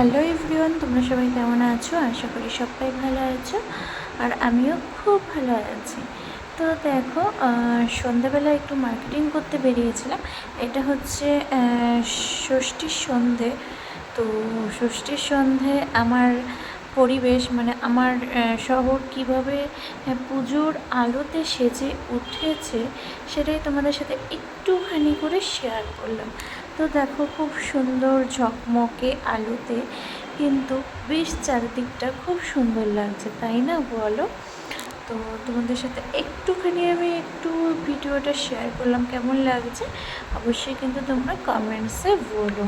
Hello everyone তোমরা সবাই কেমন আছো? আশা করি সবাই ভালো আছো। আর আমিও খুব ভালো আছি। তো দেখো সন্ধ্যাবেলা একটু মার্কেটিং করতে বেরিয়েছিলাম। এটা হচ্ছে ষষ্ঠীর সন্ধে। তো ষষ্ঠীর সন্ধে আমার পরিবেশ মানে আমার শহর কীভাবে আহ, পুজোর আলোতে সেজে উঠেছে সেটাই তোমাদের সাথে একটুখানি করে শেয়ার করলাম। তো দেখো খুব সুন্দর ঝকমকে আলুতে কিন্তু বেশ চারিদিকটা খুব সুন্দর লাগছে, তাই না বলো? তো তোমাদের সাথে একটুখানি আমি একটু ভিডিওটা শেয়ার করলাম কেমন লাগছে, অবশ্যই কিন্তু তোমরা কমেন্টসে বলো।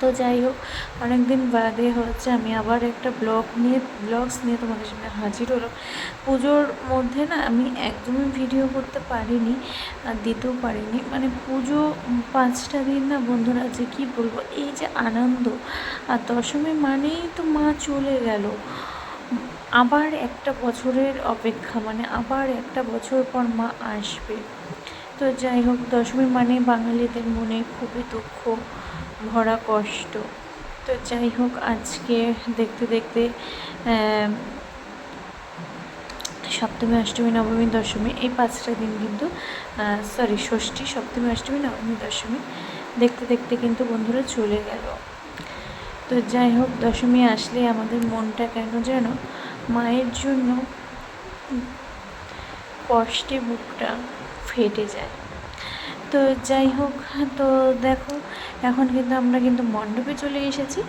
তো যাই হোক অনেক দিন বাদে হচ্ছে আমি আবার একটা ব্লগ নিয়ে, ব্লগস নিয়ে তোমাদের সামনে হাজির হলাম। পুজোর মধ্যে না আমি একদমই ভিডিও করতে পারিনি, আর দিতেও পারিনি। মানে পুজো পাঁচটা দিন না বন্ধুরা যে কী বলব, এই যে আনন্দ। আর দশমী মানেই তো মা চলে গেল। আবার একটা বছরের অপেক্ষা মানে আবার একটা বছর পর মা আসবে। তো যাই হোক, দশমী মানে বাঙালিদের মনে খুবই দুঃখ। ভরা কষ্ট। তো যাই হোক আজকে দেখতে দেখতে সপ্তমী, অষ্টমী, নবমী, দশমী, এই পাঁচটা দিন কিন্তু সরি ষষ্ঠী, সপ্তমী, অষ্টমী, নবমী, দশমী দেখতে দেখতে কিন্তু বন্ধুরা চলে গেল। তো যাই হোক দশমী আসলে আমাদের মনটা কেন যেন মায়ের জন্য কষ্টে বুকটা ফেটে যায়। তো যাই হোক, তো দেখো, এখন কিন্তু আমরা কিন্তু মণ্ডপে চলে এসেছি,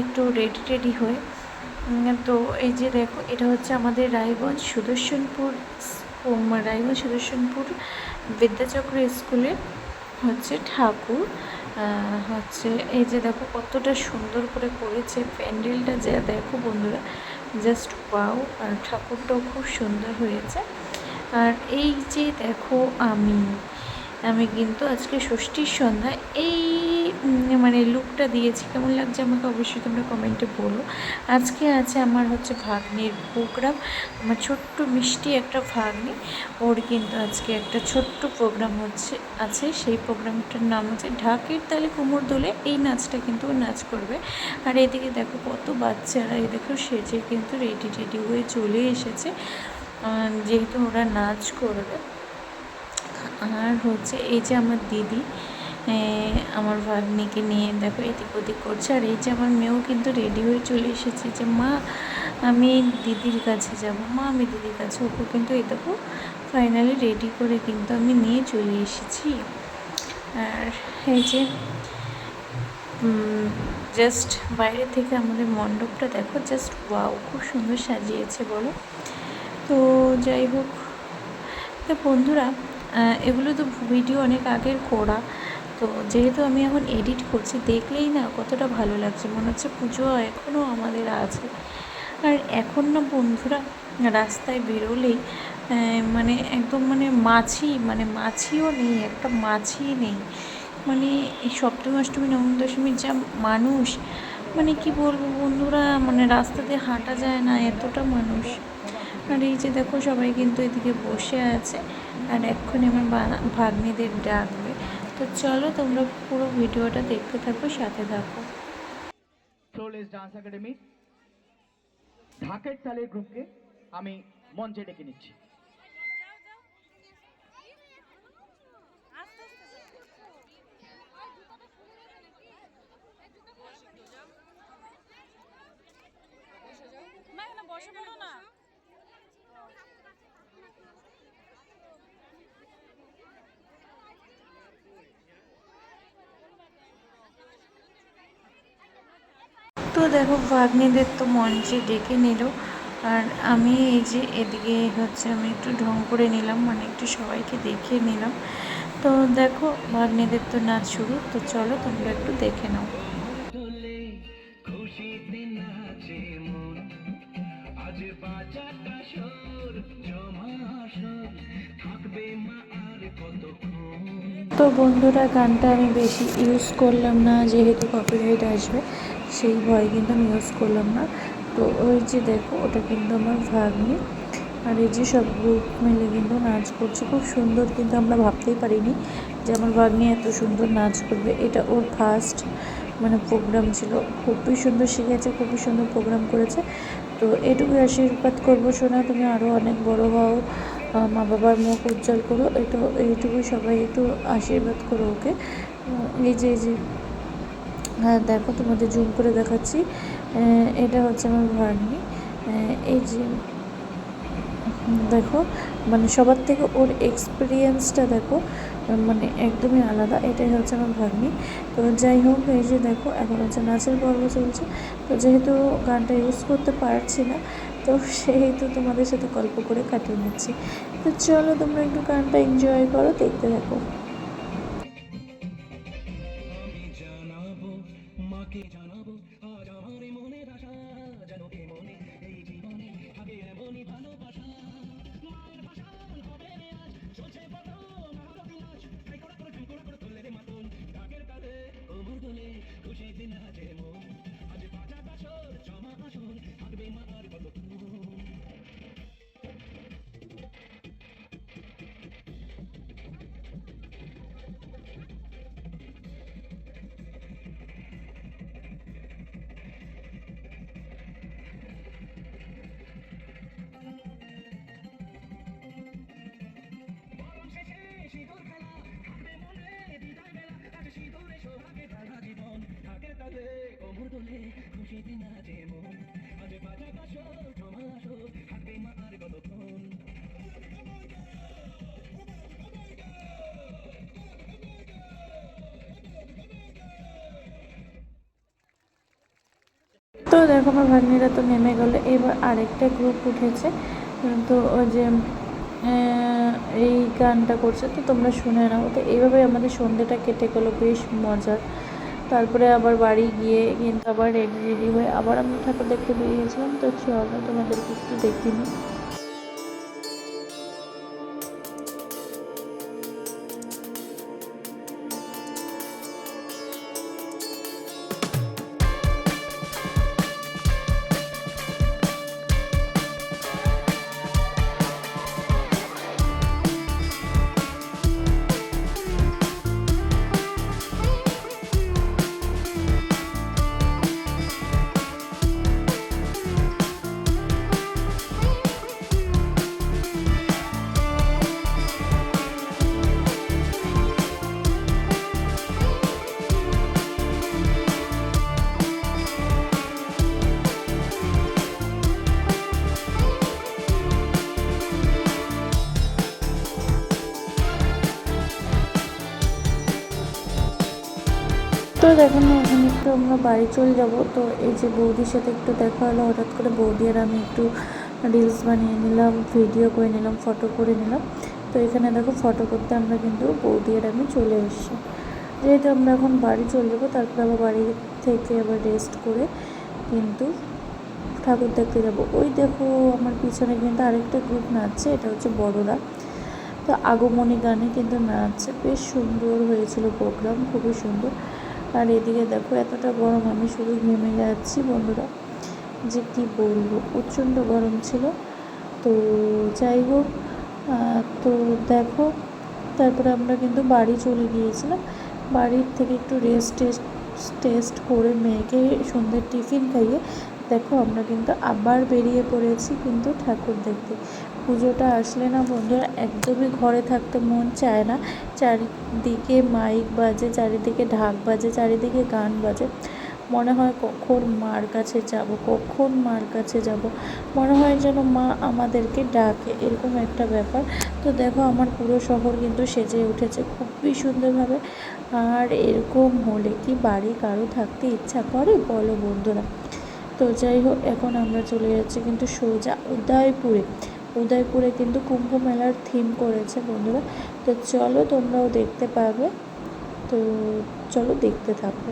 একটু রেডি টেডি হয়ে। তো এই যে দেখো, এটা হচ্ছে আমাদের রায়গঞ্জ সুদর্শনপুর রায়গঞ্জ সুদর্শনপুর বিদ্যাচক্র স্কুলে হচ্ছে ঠাকুর। হচ্ছে এই যে দেখো, কতটা সুন্দর করে করেছে প্যান্ডেলটা যা দেখো বন্ধুরা জাস্ট ওয়াও আর ঠাকুরটাও খুব সুন্দর হয়েছে। আর এই যে দেখো আমি আমি কিন্তু আজকে ষষ্ঠীর সন্ধ্যা, এই মানে লুকটা দিয়েছি। কেমন লাগছে আমাকে অবশ্যই তোমরা কমেন্টে বলো। আজকে আছে আমার হচ্ছে ভাগ্নির প্রোগ্রাম আমার ছোট্ট মিষ্টি একটা ভাগ্নি। ওর কিন্তু আজকে একটা ছোট্ট প্রোগ্রাম হচ্ছে, আছে। সেই প্রোগ্রামটার নাম হচ্ছে ঢাকের তালে কোমর দোলে এই নাচটা কিন্তু ও নাচ করবে। আর এদিকে দেখো কত বাচ্চারা এদিকেও সেজে কিন্তু রেডি রেডি হয়ে চলে এসেছে। যেহেতু ওরা নাচ করবে। আর হচ্ছে এই যে আমার দিদি আমার ভাগ্নিকে নিয়ে দেখো এদিক ওদিক করছে। আর এই যে আমার মেয়েও কিন্তু রেডি হয়ে চলে এসেছে যে, মা, আমি দিদির কাছে যাব। মা, আমি দিদির কাছে ওকে কিন্তু এই দেখো ফাইনালি রেডি করে কিন্তু আমি নিয়ে চলে এসেছি। আর এই যে জাস্ট বাইরে থেকে আমাদের মণ্ডপটা দেখো জাস্ট ওয়াও খুব সুন্দর সাজিয়েছে বলো। তো যাই হোক বন্ধুরা এগুলো তো ভিডিও অনেক আগের করা। তো যেহেতু আমি এখন এডিট করছি, দেখলেই না কতটা ভালো লাগছে। মনে হচ্ছে পুজো এখনও আমাদের আছে। আর এখন না বন্ধুরা রাস্তায় বেরোলেই মানে একদম মানে মাছি মানে মাছিও নেই, একটা মাছি নেই। মানে এই সপ্তমী অষ্টমী নবমী দশমীর যা মানুষ মানে কি বলব বন্ধুরা মানে রাস্তাতে হাঁটা যায় না, এতটা মানুষ। আর এই যে দেখো সবাই কিন্তু এদিকে বসে আছে। আর এক্ষুনি আমার ভাগ্নিদের ডাকবে। তো চলো তোমরা পুরো ভিডিওটা দেখতে থাকো সাথে থাকো। ফ্লোলেস ডান্স একাডেমি ঢাকের তালের গ্রুপকে আমি মঞ্চে ডেকে নিচ্ছি। বসে না তো দেখো ভাগ্নিদের তো মঞ্চে ডেকে নিল। আর আমি এই যে এদিকে হচ্ছে আমি একটু ঢং করে নিলাম মানে একটু সবাইকে দেখিয়ে নিলাম। তো দেখো ভাগ্নিদের তো নাচ শুরু তো চলো তোমরা একটু দেখে নাও। তো বন্ধুরা গানটা আমি বেশি ইউজ করলাম না যেহেতু কপিরাইট আসবে। সেই ভয় কিন্তু আমি ইউজ করলাম না। তো ওই যে দেখো, ওটা কিন্তু আমার ভাগ্নি। আর এই যে সব গ্রুপ মিলে কিন্তু নাচ করছে। খুব সুন্দর কিন্তু আমরা ভাবতেই পারিনি যে আমার ভাগ্নি এত সুন্দর নাচ করবে। এটা ওর ফার্স্ট মানে প্রোগ্রাম ছিল। খুবই সুন্দর শিখেছে, খুবই সুন্দর প্রোগ্রাম করেছে। তো এটুকুই আশীর্বাদ করব শোনা তুমি আরও অনেক বড় হও। মা বাবার মুখ উজ্জ্বল করো। এটা, এইটুকুই সবাই একটু আশীর্বাদ করো ওকে। এই যে এই যে হ্যাঁ দেখো তোমাদের জুম করে দেখাচ্ছি। এটা হচ্ছে আমার আহ, এই যে দেখো মানে সবার থেকে ওর এক্সপিরিয়েন্সটা দেখো মানে একদমই আলাদা। এটাই হচ্ছে আমার ভাগ্নি। তো যাই হোক এই যে দেখো এখন হচ্ছে নাচের পর্ব চলছে। তো যেহেতু গানটা ইউজ করতে পারছি না তো সেহেতু তোমাদের সাথে গল্প করে কাটিয়ে নিচ্ছি। তো চলো তোমরা একটু গানটা এনজয় করো দেখতে থাকো। তো দেখো আমার ভাগ্নিরা তো নেমে গেলো। এবার আরেকটা গ্রুপ উঠেছে। তো ওই যে এই গানটা করছে, তো তোমরা শুনে নাও। তো এইভাবে আমাদের সন্ধ্যেটা কেটে গেলো, বেশ মজার। তারপরে আবার বাড়ি গিয়ে কিন্তু আবার রেডি রেডি হয়ে আবার আমরা ঠাকুর দেখতে বেরিয়েছিলাম। তো চলো তোমাদেরকে একটু দেখিয়ে তো দেখো না এখন একটু আমরা বাড়ি চলে যাব। তো এই যে বৌদির সাথে একটু দেখা হলো, হঠাৎ করে বৌদি আর আমি একটু রিলস বানিয়ে নিলাম ভিডিও করে নিলাম ফটো করে নিলাম। তো এখানে দেখো ফটো করতে আমরা কিন্তু বৌদি আর আমি চলে এসেছি। যেহেতু আমরা এখন বাড়ি চলে যাব, তারপর আবার বাড়ি থেকে আবার রেস্ট করে কিন্তু ঠাকুর দেখতে যাব। ওই দেখো আমার পিছনে কিন্তু আরেকটা গ্রুপ নাচছে, এটা হচ্ছে বড়রা। তো আগমনী গানে কিন্তু নাচছে, বেশ সুন্দর হয়েছিল প্রোগ্রাম খুবই সুন্দর। আর এদিকে দেখো, এতটা গরম, আমি শুধু ঘেমে যাচ্ছি বন্ধুরা। যে কি বলব, প্রচণ্ড গরম ছিল। তো যাই হোক তো দেখো, তারপরে আমরা কিন্তু বাড়ি চলে গিয়েছিলাম। বাড়ির থেকে একটু রেস্ট টেস্ট টেস্ট করে মেয়েকে সন্ধ্যের টিফিন খাইয়ে, দেখো আমরা কিন্তু আবার বেরিয়ে পড়েছি কিন্তু ঠাকুর দেখতে। পুজোটা আসলে না বন্ধুরা, একদমই ঘরে থাকতে মন চায় না। চারিদিকে মাইক বাজে, চারিদিকে ঢাক বাজে, চারিদিকে গান বাজে। মনে হয় কখন মার কাছে যাব, কখন মার কাছে যাব। মনে হয় যেন মা আমাদেরকে ডাকে, এরকম একটা ব্যাপার। তো দেখো, আমার পুরো শহর কিন্তু সেজে উঠেছে খুবই সুন্দরভাবে। আর এরকম হলে কি বাড়ি কারও থাকতে ইচ্ছা করে? বলো বন্ধুরা। তো যাই হোক, এখন আমরা চলে যাচ্ছি কিন্তু সোজা উদয়পুরে। উদয়পুরে কিন্তু কুম্ভ মেলার থিম করেছে বন্ধুরা। তো চলো তোমরাও দেখতে পাবে। তো চলো দেখতে থাকো।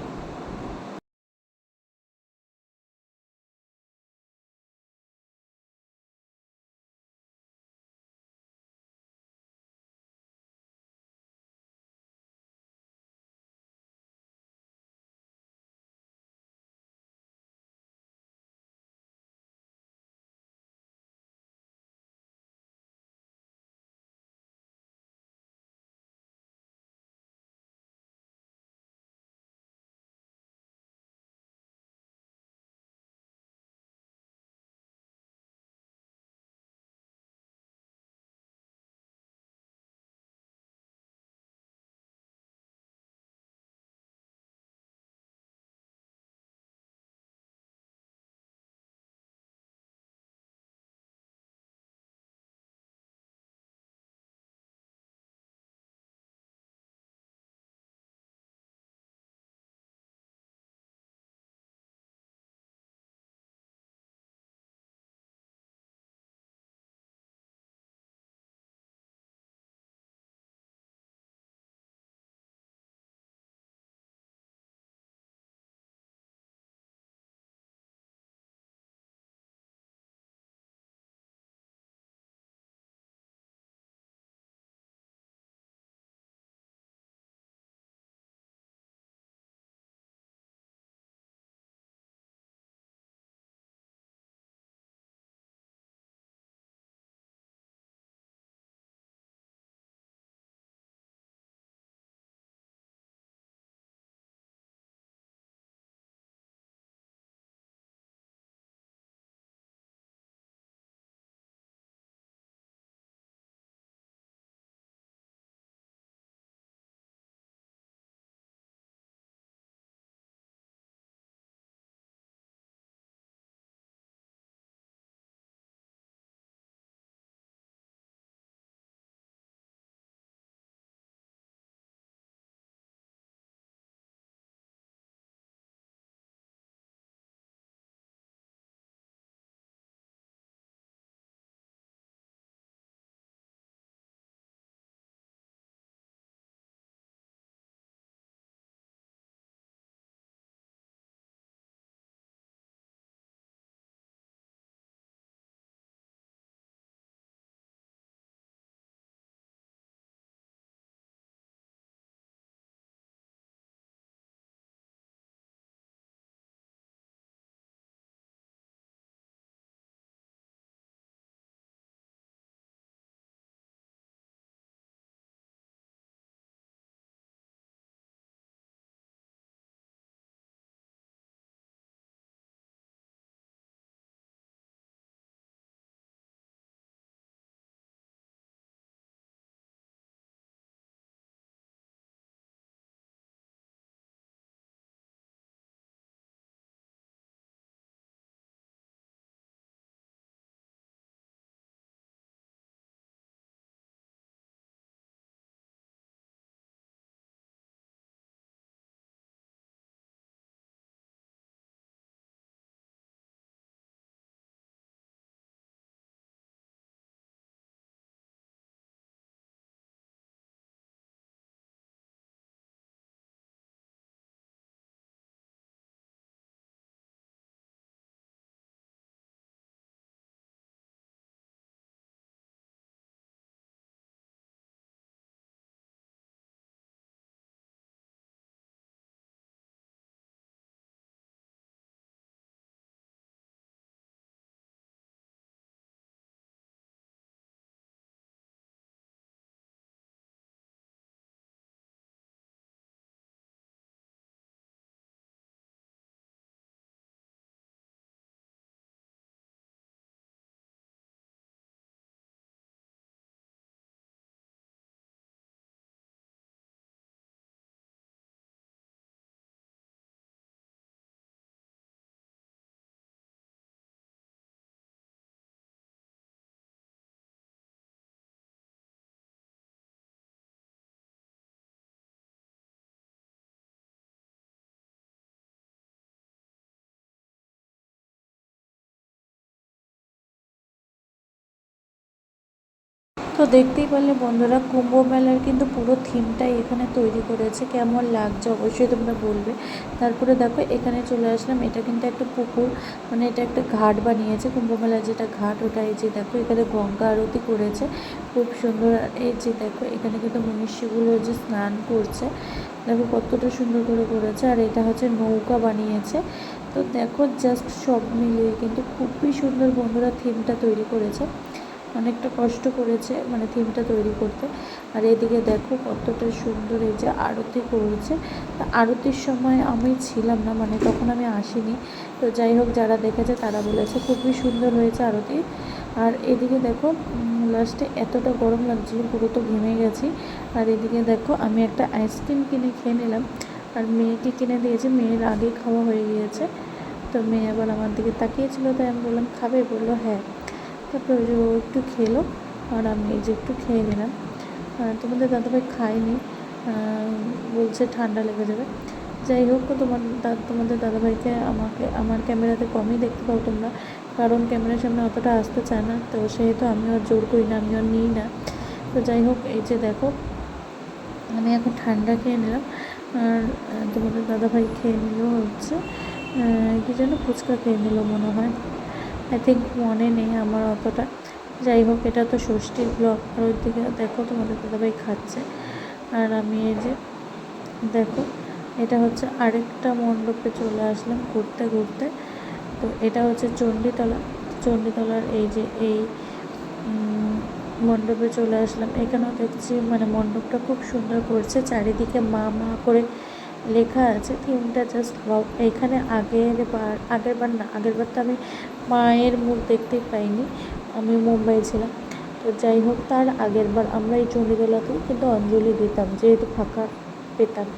তো দেখতেই পারলে বন্ধুরা কুম্ভ মেলার কিন্তু পুরো থিমটাই এখানে তৈরি করেছে। কেমন লাগছে অবশ্যই তোমরা বলবে। তারপরে দেখো, এখানে চলে আসলাম। এটা কিন্তু একটা পুকুর। মানে এটা একটা ঘাট বানিয়েছে কুম্ভ মেলার যেটা ঘাট, ওটা এই যে দেখো, এখানে গঙ্গা আরতি করেছে। খুব সুন্দর। এই যে দেখো, এখানে কিন্তু মনীষীগুলো যে স্নান করছে। দেখো কতটা সুন্দর করে করেছে। আর এটা হচ্ছে নৌকা বানিয়েছে। তো দেখো জাস্ট সব মিলিয়ে কিন্তু খুবই সুন্দর বন্ধুরা থিমটা তৈরি করেছে। অনেকটা কষ্ট করেছে মানে থিমটা তৈরি করতে। আর এদিকে দেখো কতটা সুন্দর এই যে আরতি করেছে। তা আরতির সময় আমি ছিলাম না মানে তখন আমি আসিনি। তো যাই হোক, যারা দেখেছে তারা বলেছে খুবই সুন্দর হয়েছে আরতি। আর এদিকে দেখো লাস্টে এতটা গরম লাগছিল পুরো তো ঘেমে গেছি। আর এদিকে দেখো, আমি একটা আইসক্রিম কিনে খেয়ে নিলাম। আর মেয়েকে কিনে দিয়েছে, মেয়ের আগে খাওয়া হয়ে গিয়েছে। তো মেয়ে আবার আমার দিকে তাকিয়েছিল, তাই আমি বললাম, খাবে? বলল হ্যাঁ। তারপরে ওই যে ও একটু খেলো, আর আমি এই যে একটু খেয়ে নিলাম। তোমাদের দাদাভাই খায়নি বলছে ঠান্ডা লেগে যাবে। যাই হোক তোমার তোমাদের দাদাভাইকে আমাকে, আমার ক্যামেরাতে কমই দেখতে পাও তোমরা, কারণ ক্যামেরার সামনে অতটা আসতে চায় না, তো সেহেতু আমি আর জোর করি না, আমি আর নিই না। তো যাই হোক, এই যে দেখো, আমি এখন ঠান্ডা খেয়ে নিলাম, আর তোমাদের দাদাভাই খেয়ে নিল হচ্ছে কি যেন ফুচকা খেয়ে নিল মনে হয়। আই থিঙ্ক মনে নেই আমার অতটা। যাই হোক, এটা তো ষষ্ঠীর ব্লগ আর ওই দিকে দেখো তোমাদের দাদাভাই খাচ্ছে। আর আমি এই যে, দেখো, এটা হচ্ছে আরেকটা মণ্ডপে চলে আসলাম ঘুরতে ঘুরতে। তো এটা হচ্ছে চণ্ডীতলা। চণ্ডীতলার এই যে, এই মণ্ডপে চলে আসলাম। এখানেও দেখছি মানে মণ্ডপটা খুব সুন্দর করছে। চারিদিকে মা মা করে লেখা আছে, থিমটা জাস্ট ওয়াও এখানে আগের বার আগের বার না, আগের বার তো আমি মায়ের মুখ দেখতে পাইনি, আমি মুম্বাই ছিলাম। তো যাই হোক, তার আগের বার আমরা এই চণ্ডীতলাতেই কিন্তু অঞ্জলি দিতাম, যেহেতু ফাঁকা পেতাম।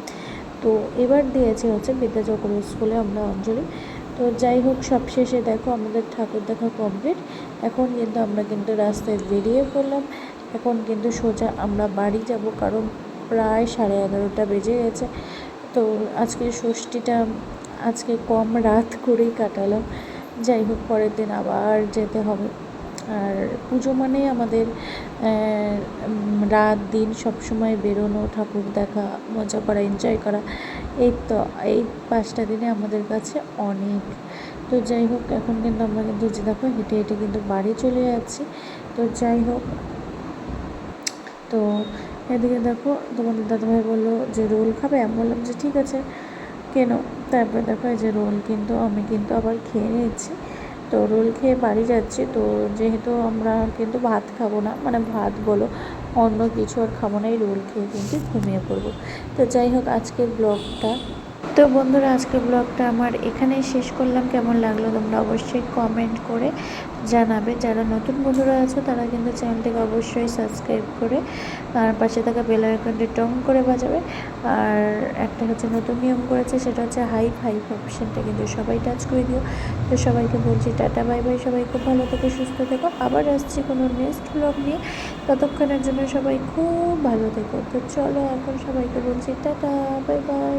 তো এবার দিয়েছে হচ্ছে বিদ্যাচক্র স্কুলে আমরা অঞ্জলি। তো যাই হোক সব শেষে দেখো আমাদের ঠাকুর দেখা কমপ্লিট এখন কিন্তু আমরা কিন্তু রাস্তায় বেরিয়ে পড়লাম। এখন কিন্তু সোজা আমরা বাড়ি যাব, কারণ প্রায় সাড়ে এগারোটা বেজে গেছে। তো আজকে ষষ্ঠীটা আজকে কম রাত করেই কাটালাম। যাই হোক, পরের দিন আবার যেতে হবে। আর পুজো মানেই আমাদের রাত, দিন সব সময় বেরোনো, ঠাকুর দেখা, মজা করা এনজয় করা। এই তো, এই পাঁচটা দিনে আমাদের কাছে অনেক। তো যাই হোক, এখন কিন্তু আমরা কিন্তু যে দেখো হেঁটে হেঁটে কিন্তু বাড়ি চলে যাচ্ছি। তো যাই হোক, তো এদিকে দেখো, তোমাদের দাদাভাই বলল যে রোল খাবে? আমি বললাম যে ঠিক আছে। কেন? তারপরে দেখো এই যে রোল কিন্তু, আমি কিন্তু আবার খেয়ে নিয়েছি। তো রোল খেয়ে বাড়ি যাচ্ছি। তো যেহেতু আমরা কিন্তু ভাত খাব না মানে ভাত বলো, অন্য কিছু আর খাব না, এই রোল খেয়ে কিন্তু ঘুমিয়ে পড়ব। তো যাই হোক, আজকের ব্লগটা তো বন্ধুরা, আজকের ব্লগটা আমার এখানেই শেষ করলাম। কেমন লাগল তোমরা অবশ্যই কমেন্ট করে জানাবে। যারা নতুন বন্ধুরা আছো, তারা কিন্তু চ্যানেলটিকে অবশ্যই সাবস্ক্রাইব করে আর পাশে থাকা বেল আইকনটি টং করে বাজাবে। আর একটা হচ্ছে নতুন নিয়ম করেছে, সেটা হচ্ছে হাইপ হাইপ অপশানটা কিন্তু সবাই টাচ করে দিও। তো সবাইকে বলছি টাটা বাই বাই সবাই খুব ভালো থেকো, সুস্থ থেকো। আবার আসছি কোনো নেক্সট ব্লগ নিয়ে। ততক্ষণের জন্য সবাই খুব ভালো থেকো। তো চলো এখন সবাইকে বলছি টাটা বাই বাই